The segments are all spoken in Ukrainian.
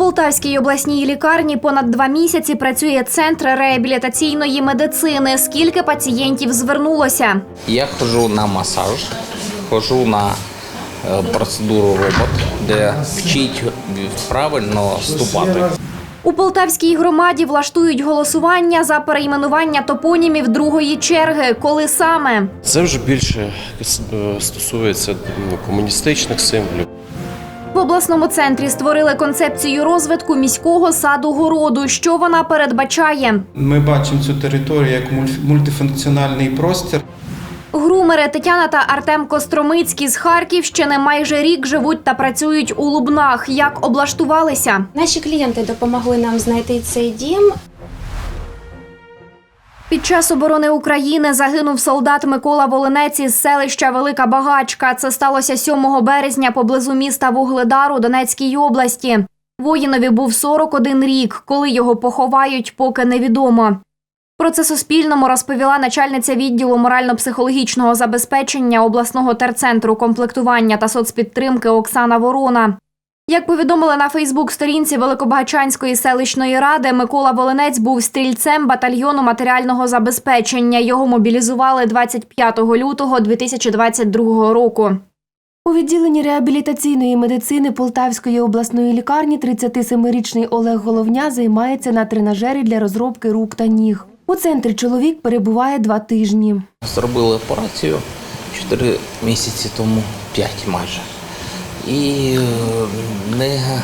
Полтавській обласній лікарні понад два місяці працює центр реабілітаційної медицини. Скільки пацієнтів звернулося? Я хожу на масаж, хожу на е, процедуру робот, де вчить правильно ступати. У Полтавській громаді влаштують голосування за перейменування топонімів другої черги. Коли саме? Це вже більше е, стосується ну, комуністичних символів. В обласному центрі створили концепцію розвитку міського саду городу. Що вона передбачає? Ми бачимо цю територію як мульт- мультифункціональний простір. Грумери Тетяна та Артем Костромицький з Харківщини майже рік живуть та працюють у Лубнах. Як облаштувалися? Наші клієнти допомогли нам знайти цей дім. Під час оборони України загинув солдат Микола Волинець із селища Велика Багачка. Це сталося 7 березня поблизу міста Вугледар у Донецькій області. Воїнові був 41 рік. Коли його поховають, поки невідомо. Про це Суспільному розповіла начальниця відділу морально-психологічного забезпечення обласного терцентру комплектування та соцпідтримки Оксана Ворона. Як повідомили на Фейсбук-сторінці Великобагачанської селищної ради, Микола Волинець був стрільцем батальйону матеріального забезпечення. Його мобілізували 25 лютого 2022 року. У відділенні реабілітаційної медицини Полтавської обласної лікарні 37-річний Олег Головня займається на тренажері для розробки рук та ніг. У центрі чоловік перебуває два тижні. Зробили операцію 4 місяці тому, 5 майже. І е, не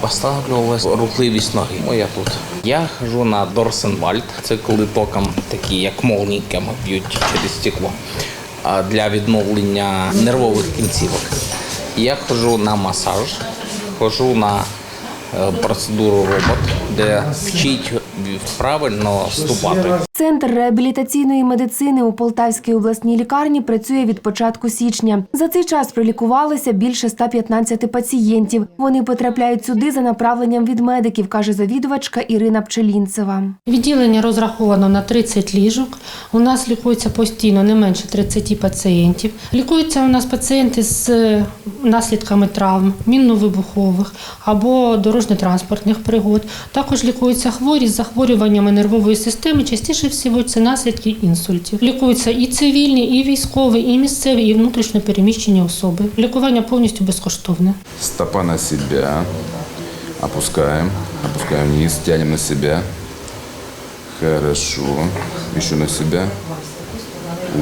поставлювалася рухливість ноги. О, я тут. Я хожу на Дорсенвальд. Це коли током такі, як молніками б'ють через стекло. Для відновлення нервових кінцівок. Я хожу на масаж, хожу на е, процедуру робот, де вчить правильно ступати. Центр реабілітаційної медицини у Полтавській обласній лікарні працює від початку січня. За цей час пролікувалися більше 115 пацієнтів. Вони потрапляють сюди за направленням від медиків, каже завідувачка Ірина Пчелінцева. Відділення розраховано на 30 ліжок. У нас лікується постійно не менше 30 пацієнтів. Лікуються у нас пацієнти з е, наслідками травм, мінно-вибухових або дорожньо-транспортних пригод. Також лікуються хворі з захворюваннями нервової системи. Частіше всього це наслідки інсультів. Лікуються і цивільні, і військові, і місцеві, і внутрішньо переміщені особи. Лікування повністю безкоштовне. Стопа на себя. Опускаем. Опускаем вниз. Тянем на себя. Хорошо. Еще на себя.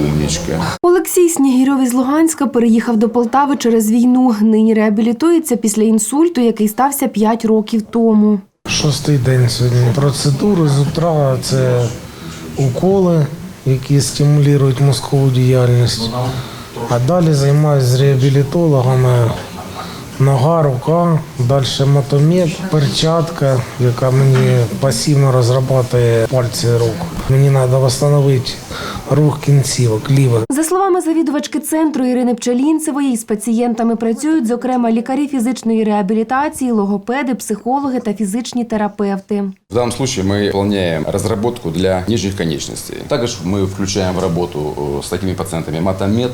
Умничка. Олексій Снігірьов із Луганська переїхав до Полтави через війну. Нині реабілітується після інсульту, який стався 5 років тому. Шостий день сьогодні. Процедури з утра це уколи, які стимулюють мозкову діяльність. А далі займаюся з реабілітологами. Нога, рука, далі мотомет, перчатка, яка мені пасивно розробляє пальці рук. Мені треба встановити рух кінцівок лівих. За словами завідувачки центру Ірини Пчелінцевої, із пацієнтами працюють, зокрема, лікарі фізичної реабілітації, логопеди, психологи та фізичні терапевти. В данном случае мы выполняем разработку для нижних конечностей. Также мы включаем в работу э, с такими пациентами матомед.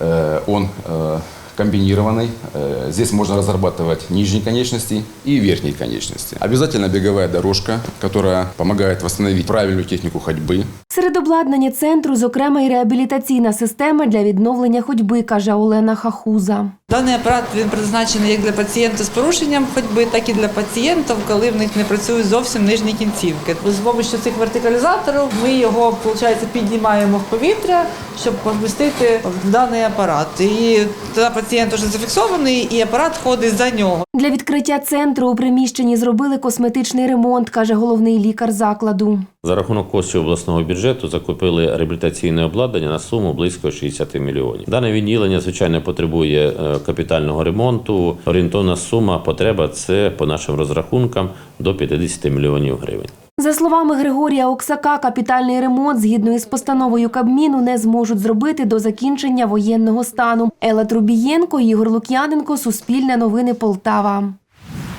Э, Он э, комбинированный. Э, Здесь можно разрабатывать нижние конечности и верхние конечности. Обязательно беговая дорожка, которая помогает восстановить правильную технику ходьбы. Серед обладнання центру, зокрема, і реабілітаційна система для відновлення ходьби, каже Олена Хахуза. Даний апарат він призначений як для пацієнтів з порушенням ходьби, так і для пацієнтів, коли в них не працюють зовсім нижні кінцівки. З допомогою цих вертикалізаторів ми його виходить, піднімаємо в повітря, щоб помістити в даний апарат. І тоді пацієнт вже зафіксований, і апарат ходить за нього. Для відкриття центру у приміщенні зробили косметичний ремонт, каже головний лікар закладу. За рахунок коштів обласного бюджету закупили реабілітаційне обладнання на суму близько 60 мільйонів. Дане відділення, звичайно, потребує е, капітального ремонту. Орієнтовна сума потреба це по нашим розрахункам до 50 мільйонів гривень. За словами Григорія Оксака, капітальний ремонт згідно із постановою Кабміну не зможуть зробити до закінчення воєнного стану. Ела Трубієнко, Ігор Лук'яненко, Суспільне новини Полтава.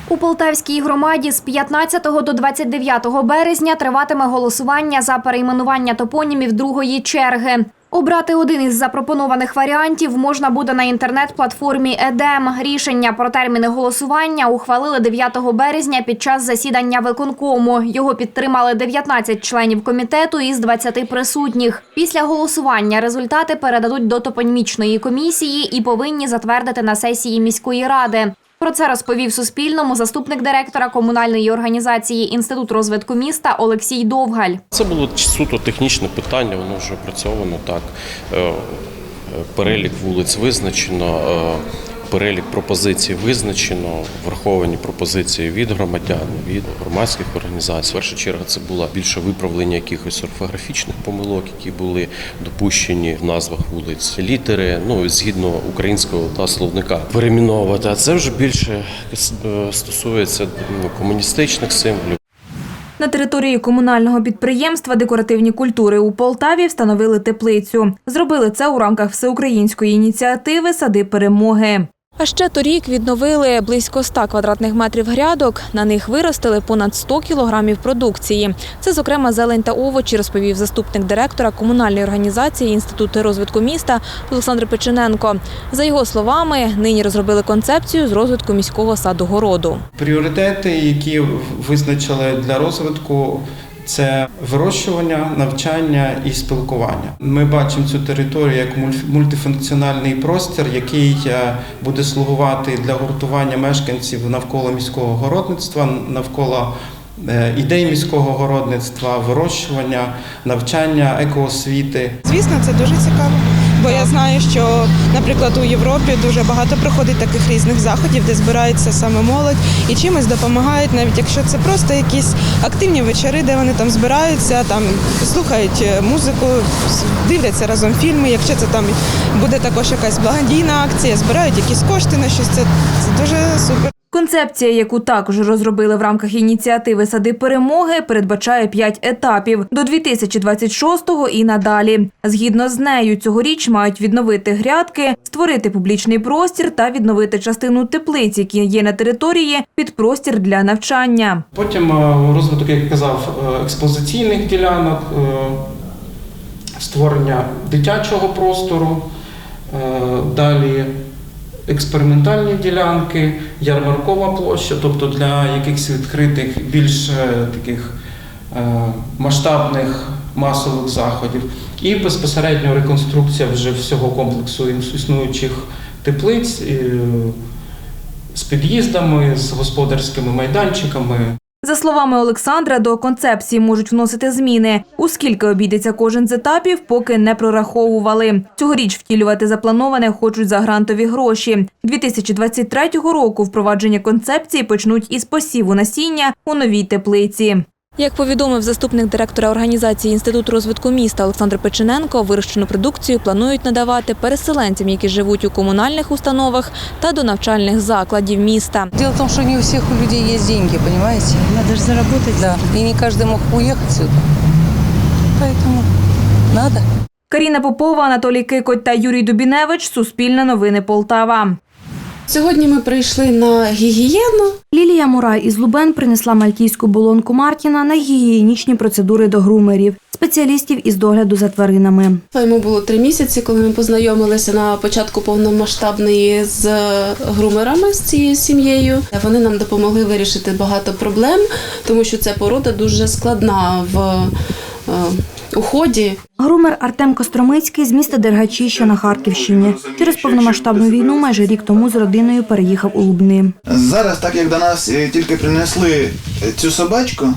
У Полтавській громаді з 15 до 29 березня триватиме голосування за перейменування топонімів другої черги. Обрати один із запропонованих варіантів можна буде на інтернет-платформі ЕДЕМ. Рішення про терміни голосування ухвалили 9 березня під час засідання виконкому. Його підтримали 19 членів комітету із 20 присутніх. Після голосування результати передадуть до топонімічної комісії і повинні затвердити на сесії міської ради. Про це розповів Суспільному заступник директора комунальної організації Інститут розвитку міста Олексій Довгаль. Це було суто технічне питання, воно вже опрацьовано так. Е, е, Перелік вулиць визначено, е, перелік пропозицій визначено, враховані пропозиції від громадян, від громадських організацій. В першу чергу це було більше виправлення якихось орфографічних помилок, які були допущені в назвах вулиць, літери, ну згідно українського та словника перейменовувати. А це вже більше е, стосується комуністичних символів. На території комунального підприємства Декоративні культури у Полтаві встановили теплицю. Зробили це у рамках всеукраїнської ініціативи Сади перемоги. А ще торік відновили близько 100 квадратних метрів грядок. На них виростили понад 100 кілограмів продукції. Це, зокрема, зелень та овочі, розповів заступник директора комунальної організації Інституту розвитку міста Олександр Печененко. За його словами, нині розробили концепцію з розвитку міського саду-городу. Пріоритети, які визначили для розвитку, це вирощування, навчання і спілкування. Ми бачимо цю територію як мульт- мультифункціональний простір, який е, буде слугувати для гуртування мешканців навколо міського городництва, навколо е, ідей міського городництва, вирощування, навчання, екоосвіти. Звісно, це дуже цікаво. Бо я знаю, що, наприклад, у Європі дуже багато проходить таких різних заходів, де збирається саме молодь і чимось допомагають, навіть якщо це просто якісь активні вечори, де вони там збираються, там слухають е, музику, дивляться разом фільми. Якщо це там буде також якась благодійна акція, збирають якісь кошти на щось. Це, це дуже супер. Концепція, яку також розробили в рамках ініціативи Сади перемоги, передбачає п'ять етапів до 2026-го і надалі. Згідно з нею, цьогоріч мають відновити грядки, створити публічний простір та відновити частину теплиць, які є на території, під простір для навчання. Потім е, розвиток, як казав, е, експозиційних ділянок, е, створення дитячого простору, далі експериментальні ділянки, ярмаркова площа, тобто для якихось відкритих, більш е, таких е, масштабних масових заходів. І безпосередньо реконструкція вже всього комплексу існуючих теплиць. е, з під'їздами, з господарськими майданчиками. За словами Олександра, до концепції можуть вносити зміни. Ускільки обійдеться кожен з етапів, поки не прораховували. Цьогоріч втілювати заплановане хочуть за грантові гроші. 2023 року впровадження концепції почнуть із посіву насіння у новій теплиці. Як повідомив заступник директора організації Інститут розвитку міста Олександр Печененко, вирощену продукцію планують надавати переселенцям, які живуть у комунальних установах та до навчальних закладів міста. Дело в том, что не у всех у людей есть деньги, понимаете? Надо же заработать. Да. И не каждый мог уехать сюда. Поэтому надо. Каріна Попова, Анатолій Кикоть та Юрій Дубіневич. Суспільне новини Полтава. Сьогодні ми прийшли на гігієну. Лілія Мурай із Лубен принесла мальтійську болонку Мартіна на гігієнічні процедури до грумерів, спеціалістів із догляду за тваринами. Йому було три місяці, коли ми познайомилися на початку повномасштабної з грумерами з цією сім'єю. Вони нам допомогли вирішити багато проблем, тому що ця порода дуже складна в е, уході. Грумер Артем Костромицький з міста Дергачі, що на Харківщині. Через повномасштабну війну майже рік тому з родиною переїхав у Лубни. Зараз, так як до нас е, тільки принесли е, цю собачку,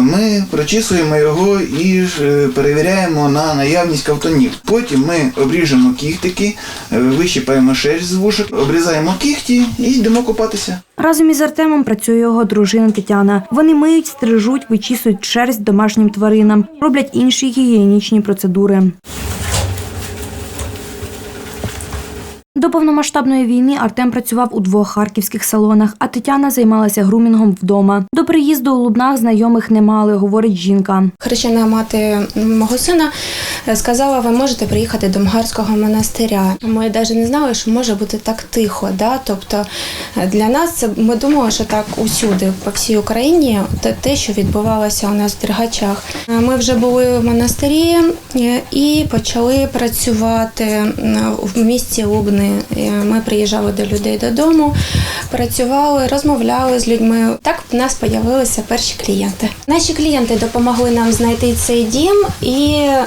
ми прочісуємо його і е, перевіряємо на наявність кавтонів. Потім ми обріжемо кіхтики, е, вищипаємо шерсть з вушок, обрізаємо кіхті і йдемо купатися. Разом із Артемом працює його дружина Тетяна. Вони миють, стрижуть, вичісують шерсть домашнім тваринам, роблять інші гігієнічні процедури. До повномасштабної війни Артем працював у двох харківських салонах, а Тетяна займалася грумінгом вдома. До приїзду у Лубнах знайомих не мали, говорить жінка. Хрещена мати мого сина е, сказала, ви можете приїхати до Мгарського монастиря. Ми навіть не знали, що може бути так тихо. Да? Тобто е, для нас це ми думали, що так усюди, по всій Україні, те, що відбувалося у нас в Дергачах. Е, Ми вже були в монастирі і почали працювати в місті Лубни. Е, Ми приїжджали до людей додому, працювали, розмовляли з людьми. Так в нас з'явилися перші клієнти. Наші клієнти допомогли нам знайти цей дім, і е,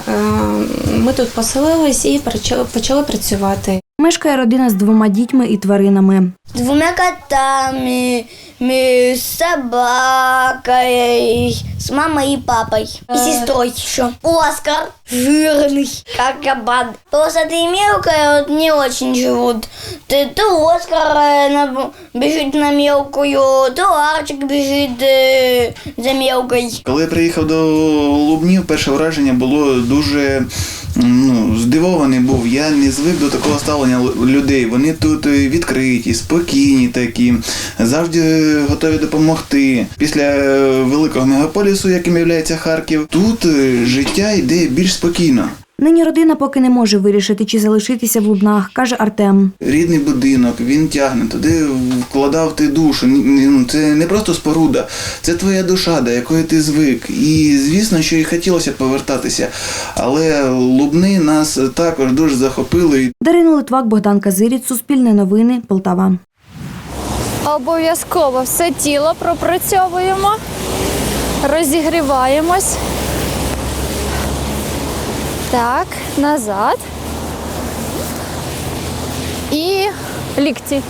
ми тут поселились і почали, почали працювати. Мешкає родина з двома дітьми і тваринами. двумя котами, ми- с собакой, с мамой и папой. И сестрой еще. Оскар жирный, как кабан. Полосатые мелкие вот не очень живут. То, то Оскар э, на- бежит на мелкую, то Арчик бежит э, за мелкой. Коли я приїхав до Лубнів, перше враження було дуже ну, здивований був. Я не звик до такого ставлення людей. Вони тут е, відкриті, спокійні такі, завжди готові допомогти. Після е, великого мегаполісу, яким є Харків, тут е, життя йде більш спокійно. Нині родина поки не може вирішити, чи залишитися в Лубнах, каже Артем. Рідний будинок, він тягне, туди вкладав ти душу. Ну, Це не просто споруда, це твоя душа, до якої ти звик. І звісно, що і хотілося повертатися. Але Лубни нас також дуже захопили. Дарина Литвак, Богдан Казиріць, Суспільне новини, Полтава. Обов'язково все тіло пропрацьовуємо, розігріваємось. Так, назад. І лікті.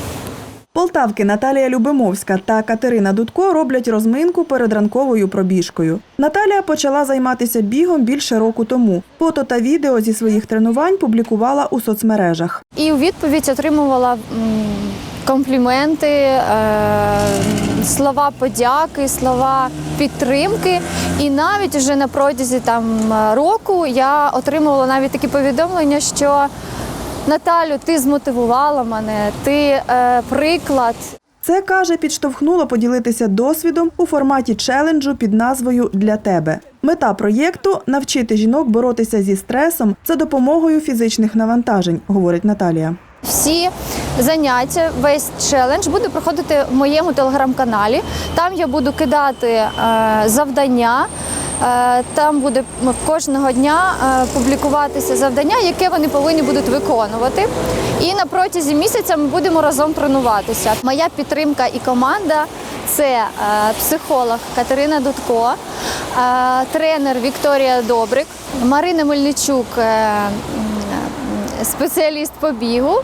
Полтавки Наталія Любимовська та Катерина Дудко роблять розминку перед ранковою пробіжкою. Наталія почала займатися бігом більше року тому. Фото та відео зі своїх тренувань публікувала у соцмережах. І у відповідь отримувала компліменти, е, слова подяки, слова підтримки. І навіть вже на протязі там року я отримувала навіть такі повідомлення, що Наталю, ти змотивувала мене, ти е, приклад. Це каже, підштовхнуло поділитися досвідом у форматі челенджу під назвою Для тебе. Мета проєкту навчити жінок боротися зі стресом за допомогою фізичних навантажень, говорить Наталія. Всі заняття, весь челендж буде проходити в моєму телеграм-каналі. Там я буду кидати е, завдання. Е, Там буде кожного дня е, публікуватися завдання, яке вони повинні будуть виконувати. І на протязі місяця ми будемо разом тренуватися. Моя підтримка і команда це психолог Катерина Дудко, тренер Вікторія Добрик, Марина Мельничук, спеціаліст по бігу.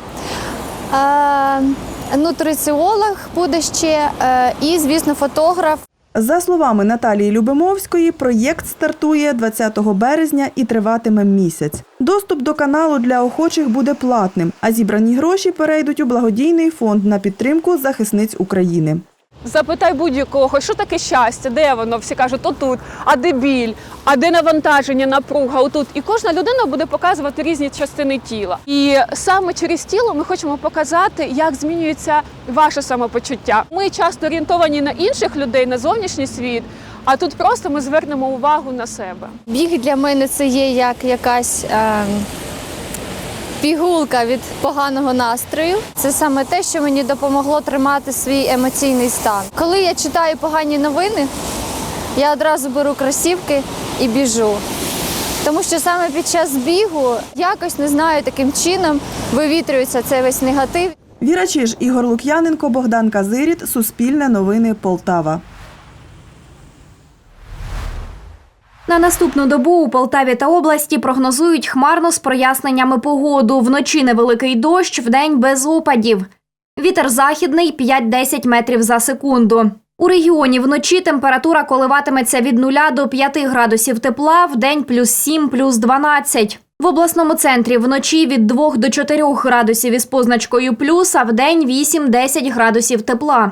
Нутриціолог буде ще е, і, звісно, фотограф. За словами Наталії Любимовської, проєкт стартує 20 березня і триватиме місяць. Доступ до каналу для охочих буде платним, а зібрані гроші перейдуть у благодійний фонд на підтримку захисниць України. Запитай будь-якого, що таке щастя, де воно? Всі кажуть, отут, а де біль, а де навантаження, напруга, отут. І кожна людина буде показувати різні частини тіла. І саме через тіло ми хочемо показати, як змінюється ваше самопочуття. Ми часто орієнтовані на інших людей, на зовнішній світ. А тут просто ми звернемо увагу на себе. Біг для мене це є як якась е, пігулка від поганого настрою. Це саме те, що мені допомогло тримати свій емоційний стан. Коли я читаю погані новини, я одразу беру кросівки і біжу. Тому що саме під час бігу якось не знаю, таким чином вивітрюється цей весь негатив. Віра Чиж, Ігор Лук'яненко, Богдан Казиріт, Суспільне новини Полтава. На наступну добу у Полтаві та області прогнозують хмарно з проясненнями погоду. Вночі невеликий дощ, вдень без опадів. Вітер західний 5-10 метрів за секунду. У регіоні вночі температура коливатиметься від 0 до 5 градусів тепла, вдень плюс 7, плюс 12. В обласному центрі вночі від 2 до 4 градусів із позначкою плюс, а вдень 8-10 градусів тепла.